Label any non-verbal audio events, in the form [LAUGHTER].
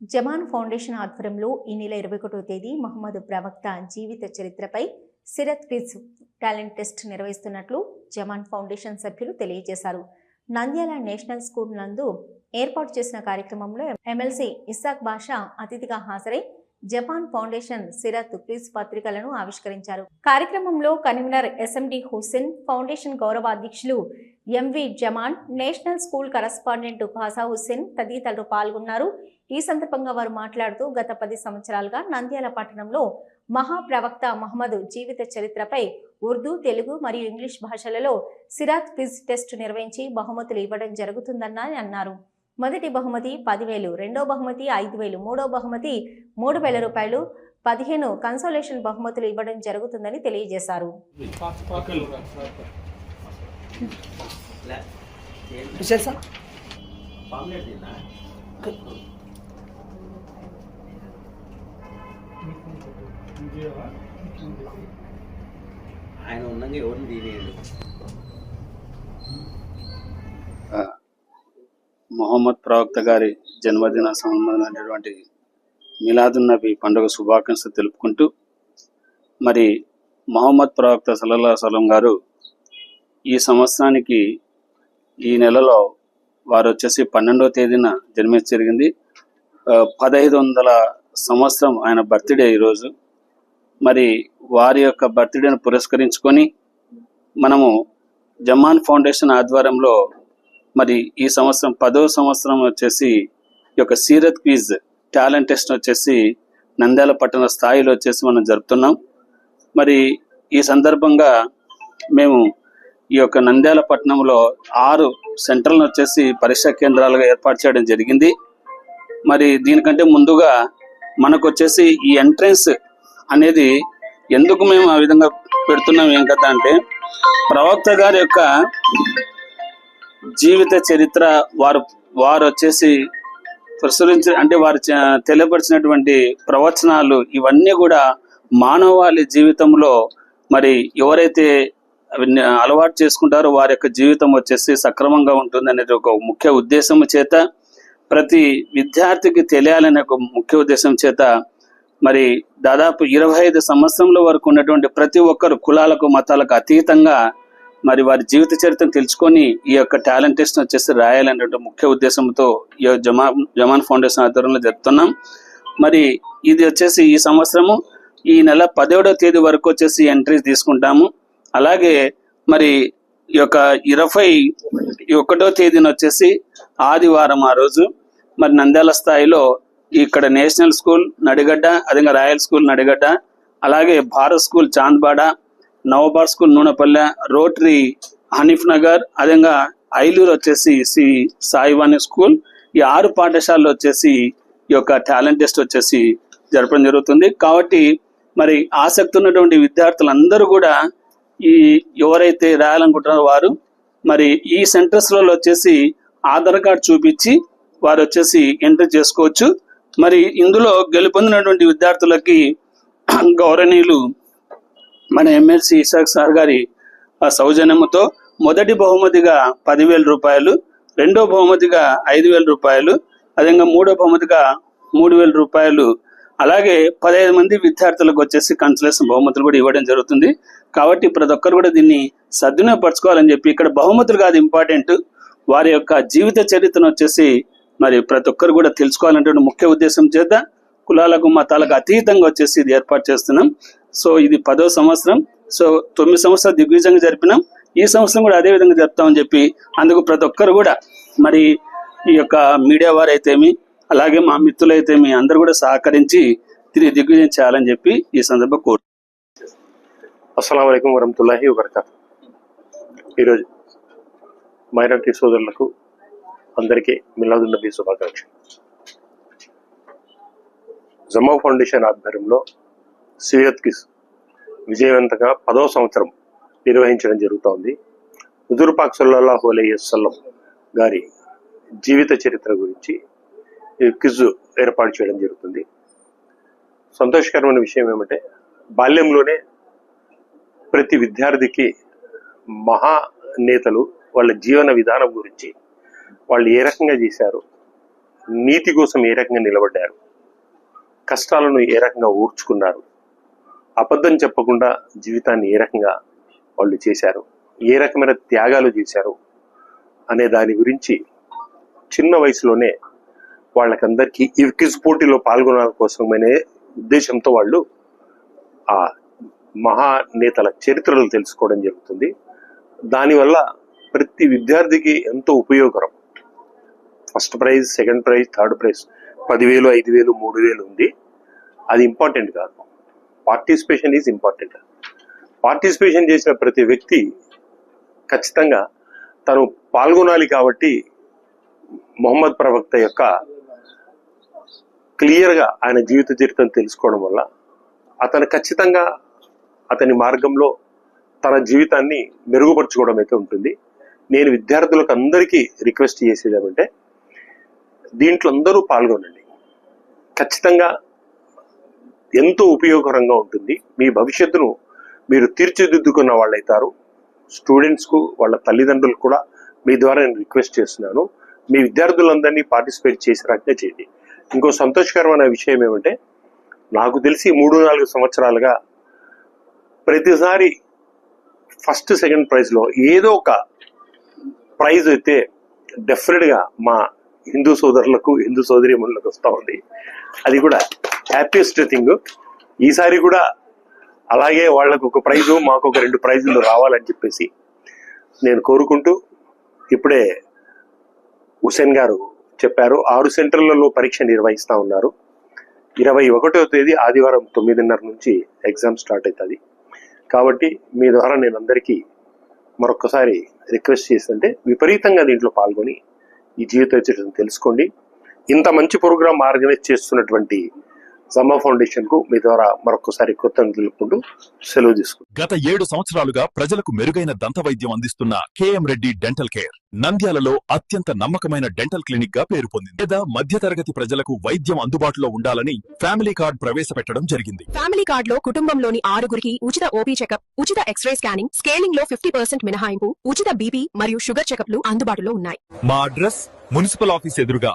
Zaman foundation ఆధ్వర్యంలో ఈ నెల ఇరవై ఒకటో తేదీ మహమ్మద్ ప్రవక్త జీవిత చరిత్రపై సిరత్ క్విజ్ టాలెంట్ టెస్ట్ నిర్వహిస్తున్నట్లు జమాన్ ఫౌండేషన్ సభ్యులు తెలియజేశారు. నంద్యాల నేషనల్ స్కూల్ నందు ఏర్పాటు చేసిన కార్యక్రమంలో ఎమ్మెల్సీ ఇస్సాక్ బాషా అతిథిగా హాజరై జపాన్ ఫౌండేషన్ సిరత్ క్విజ్ పత్రికలను ఆవిష్కరించారు. కార్యక్రమంలో కన్వీనర్ ఎస్ఎండి హుస్సేన్ ఫౌండేషన్ గౌరవ అధ్యక్షులు MV Zaman national school correspondent Khasa Hussain తదితరులు పాల్గొన్నారు. ఈ సందర్భంగా వారు మాట్లాడుతూ గత పది సంవత్సరాలుగా నంద్యాల పట్టణంలో మహాప్రవక్త మహమ్మద్ జీవిత చరిత్రపై ఉర్దూ తెలుగు మరియు ఇంగ్లీష్ భాషలలో సిరాత్ క్విజ్ టెస్ట్ నిర్వహించి బహుమతులు ఇవ్వడం జరుగుతుందని అన్నారు. మొదటి బహుమతి పదివేలు రెండో బహుమతి ఐదు వేలు మూడో బహుమతి మూడు వేల రూపాయలు పదిహేను కన్సోలేషన్ బహుమతులు ఇవ్వడం జరుగుతుందని తెలియజేశారు. విశాల్ సార్? ఆయన ఉన్నంగా ఎవరిని తీరేయడు మొహమ్మద్ ప్రవక్త గారి జన్మదిన సంబంధమైనటువంటి మిలాదున్ నబీ పండుగ శుభాకాంక్షలు తెలుపుకుంటూ మరి మొహమ్మద్ ప్రవక్త సల్లల్లాహు సలం గారు ఈ సంవత్సరానికి ఈ నెలలో వారు వచ్చేసి పన్నెండవ తేదీన జన్మించ జరిగింది. పదహైదు వందల సంవత్సరం ఆయన బర్త్డే ఈరోజు. మరి వారి యొక్క బర్త్డేను పురస్కరించుకొని మనము జమాన్ ఫౌండేషన్ ఆధ్వర్యంలో మరి ఈ సంవత్సరం పదవ సంవత్సరం వచ్చేసి ఈ యొక్క సీరత్ క్విజ్ టాలెంట్ టెస్ట్ వచ్చేసి నంద్యాల పట్టణ స్థాయిలో వచ్చేసి మనం జరుపుతున్నాం. మరి ఈ సందర్భంగా మేము ఈ యొక్క నంద్యాల పట్టణంలో ఆరు సెంటర్లను వచ్చేసి పరీక్షా కేంద్రాలుగా ఏర్పాటు చేయడం జరిగింది. మరి దీనికంటే ముందుగా మనకు వచ్చేసి ఈ ఎంట్రన్స్ అనేది ఎందుకు మేము ఆ విధంగా పెడుతున్నాం ఏం కదా అంటే ప్రవక్త గారి యొక్క జీవిత చరిత్ర వారు వారు వచ్చేసి ప్రచురించి అంటే వారు తెలియపరిచినటువంటి ప్రవచనాలు ఇవన్నీ కూడా మానవాళి జీవితంలో మరి ఎవరైతే అలవాటు చేసుకుంటారు. వారి యొక్క జీవితం వచ్చేసి సక్రమంగా ఉంటుంది అనేది ఒక ముఖ్య ఉద్దేశం చేత ప్రతి విద్యార్థికి తెలియాలనే ఒక ముఖ్య ఉద్దేశం చేత మరి దాదాపు ఇరవై ఐదు సంవత్సరంల వరకు ఉన్నటువంటి ప్రతి ఒక్కరు కులాలకు మతాలకు అతీతంగా మరి వారి జీవిత చరిత్రను తెలుసుకొని ఈ యొక్క టాలెంట్ టెస్ట్ వచ్చేసి రాయాలనే ముఖ్య ఉద్దేశంతో ఈ యొక్క జమా జమాన్ ఫౌండేషన్ ఆధ్వర్యంలో జరుపుతున్నాం. మరి ఇది వచ్చేసి ఈ సంవత్సరము ఈ నెల పదిహేడవ తేదీ వరకు వచ్చేసి ఎంట్రీస్ తీసుకుంటాము. అలాగే మరి ఈ యొక్క ఇరవై ఒకటో తేదీన వచ్చేసి ఆదివారం ఆ రోజు మరి నంద్యాల స్థాయిలో ఇక్కడ నేషనల్ స్కూల్ నడిగడ్డ అదేవిధంగా రాయల్ స్కూల్ నడిగడ్డ అలాగే Bharat school Chandbada Navabar school Nunepalle rotary Hanif Nagar అదేవిధంగా ఐలూరు వచ్చేసి సి సాయివాణి స్కూల్ ఈ ఆరు పాఠశాలలో వచ్చేసి ఈ యొక్క టాలెంట్ టెస్ట్ వచ్చేసి జరపడం జరుగుతుంది. కాబట్టి మరి ఆసక్తి ఉన్నటువంటి విద్యార్థులందరూ కూడా ఈ ఎవరైతే రాయాలనుకుంటున్నారో వారు మరి ఈ సెంటర్స్లలో వచ్చేసి ఆధార్ కార్డు చూపించి వారు వచ్చేసి ఎంటర్ చేసుకోవచ్చు. మరి ఇందులో గెలుపొందినటువంటి విద్యార్థులకి [CLEARS THROAT] గౌరవనీయులు మన ఎమ్మెల్సీ ఇషాక్ సార్ గారి ఆ సౌజన్యంతో మొదటి బహుమతిగా పదివేల రూపాయలు రెండో బహుమతిగా ఐదు వేల రూపాయలు అదేవిధంగా మూడో బహుమతిగా మూడు వేల రూపాయలు అలాగే పదహైదు మంది విద్యార్థులకు వచ్చేసి కన్సలేషన్ బహుమతులు కూడా ఇవ్వడం జరుగుతుంది. కాబట్టి ప్రతి ఒక్కరు కూడా దీన్ని సద్వినియోగపరచుకోవాలని చెప్పి ఇక్కడ బహుమతులు కాదు ఇంపార్టెంట్. వారి యొక్క జీవిత చరిత్రను వచ్చేసి మరి ప్రతి ఒక్కరు కూడా తెలుసుకోవాలనేటువంటి ముఖ్య ఉద్దేశం చేత కులాలకు మతాలకు అతీతంగా వచ్చేసి ఇది ఏర్పాటు చేస్తున్నాం. సో ఇది పదో సంవత్సరం. సో తొమ్మిది సంవత్సరాలు దిగ్విజంగా జరిపినాం. ఈ సంవత్సరం కూడా అదే విధంగా జరుపుతామని చెప్పి అందుకు ప్రతి ఒక్కరు కూడా మరి ఈ యొక్క మీడియా వారైతేమి అలాగే మా మిత్రులైతేమి అందరూ కూడా సహకరించి దీన్ని దిగ్విజయం చేయాలని చెప్పి ఈ సందర్భంగా కోరు అస్సలం అయికం వరహతుల్లాహి వబర్కాతు. ఈరోజు మైనారిటీ సోదరులకు అందరికీ మిలాదున్ నబీ శుభాకాంక్షలు. జమా ఫౌండేషన్ ఆధ్వర్యంలో సియత్కి విజయవంతంగా పదో సంవత్సరం నిర్వహించడం జరుగుతోంది. హుజూర్పాక్ సల్లాహు అలైహి గారి జీవిత చరిత్ర గురించి ఈ క్విజ్ ఏర్పాటు చేయడం జరుగుతుంది. సంతోషకరమైన విషయం ఏమంటే బాల్యంలోనే ప్రతి విద్యార్థికి మహా నేతలు వాళ్ళ జీవన విధానం గురించి వాళ్ళు ఏ రకంగా చేశారు నీతి కోసం ఏ రకంగా నిలబడ్డారు కష్టాలను ఏ రకంగా ఊర్చుకున్నారు అబద్ధం చెప్పకుండా జీవితాన్ని ఏ రకంగా వాళ్ళు చేశారు ఏ రకమైన త్యాగాలు చేశారు అనే దాని గురించి చిన్న వయసులోనే వాళ్ళకందరికీ ఈ క్విజ్ పోటీలో పాల్గొనాల కోసమనే ఉద్దేశంతో వాళ్ళు ఆ మహానేతల చరిత్రలు తెలుసుకోవడం జరుగుతుంది. దానివల్ల ప్రతి విద్యార్థికి ఎంతో ఉపయోగకరం. First prize second prize third prize పదివేలు ఐదు వేలు మూడు వేలు ఉంది. అది ఇంపార్టెంట్ కాదు. Participation is important. పార్టిసిపేషన్ చేసిన ప్రతి వ్యక్తి ఖచ్చితంగా తను పాల్గొనాలి కాబట్టి మొహమ్మద్ ప్రవక్త యొక్క క్లియర్గా ఆయన జీవిత చరిత్రను తెలుసుకోవడం వల్ల అతను ఖచ్చితంగా అతని మార్గంలో తన జీవితాన్ని మెరుగుపరచుకోవడం అయితే ఉంటుంది. నేను విద్యార్థులకు అందరికీ రిక్వెస్ట్ చేసేది ఏమంటే దీంట్లో అందరూ పాల్గొనండి. ఖచ్చితంగా ఎంతో ఉపయోగకరంగా ఉంటుంది. మీ భవిష్యత్తును మీరు తీర్చిదిద్దుకున్న వాళ్ళైతారు. స్టూడెంట్స్కు వాళ్ళ తల్లిదండ్రులు కూడా మీ ద్వారా నేను రిక్వెస్ట్ చేస్తున్నాను. మీ విద్యార్థులందరినీ పార్టిసిపేట్ చేసినట్టే చేయండి. ఇంకో సంతోషకరమైన విషయం ఏమంటే నాకు తెలిసి మూడు నాలుగు సంవత్సరాలుగా ప్రతిసారి ఫస్ట్ సెకండ్ ప్రైజ్లో ఏదో ఒక ప్రైజ్ అయితే డెఫినెట్గా మా హిందూ సోదరులకు హిందూ సోదరిమణులకు వస్తూ ఉంది. అది కూడా హ్యాపీయెస్ట్ థింగ్ ఈసారి కూడా అలాగే వాళ్ళకు ఒక ప్రైజు మాకు ఒక రెండు ప్రైజులు రావాలని చెప్పేసి నేను కోరుకుంటూ ఇప్పుడే హుసేన్ గారు చెప్పారు. ఆరు సెంటర్లలో పరీక్ష నిర్వహిస్తూ ఉన్నారు. ఇరవై ఒకటో తేదీ ఆదివారం తొమ్మిదిన్నర నుంచి ఎగ్జామ్ స్టార్ట్ అవుతుంది. కాబట్టి మీ ద్వారా నేను అందరికీ మరొకసారి రిక్వెస్ట్ చేస్తుంటే విపరీతంగా దీంట్లో పాల్గొని ఈ జీవిత చరిత్రను తెలుసుకోండి. ఇంత మంచి ప్రోగ్రాం ఆర్గనైజ్ చేస్తున్నటువంటి సమ్మా ఫౌండేషన్కు మీ ద్వారా మరొకసారి కృతజ్ఞతలు తెలుపుకుంటూ సెలవు తీసుకుంటాం గత ఏడు సంవత్సరాలుగా ప్రజలకు మెరుగైన దంత వైద్యం అందిస్తున్న కేఎం రెడ్డి డెంటల్ కేర్ నంద్యాలలో అత్యంత నమ్మకమైన డెంటల్ క్లినిక్గా పేరు పొందింది. పేద మధ్యతరగతి ప్రజలకు వైద్యం అందుబాటులో ఉండాలని ఫ్యామిలీ కార్డ్ ప్రవేశపెట్టడం జరిగింది. ఫ్యామిలీ కార్డ్లో కుటుంబంలోని ఆరుగురికి ఉచిత ఓపీ చెకప్ ఉచిత ఎక్స్రే స్కానింగ్ స్కేలింగ్లో ఫిఫ్టీ పర్సెంట్ మినహాయింపు ఉచిత బీపీ మరియు షుగర్ చెకప్లు అందుబాటులో ఉన్నాయి. మా అడ్రస్ మున్సిపల్ ఆఫీస్ ఎదురుగా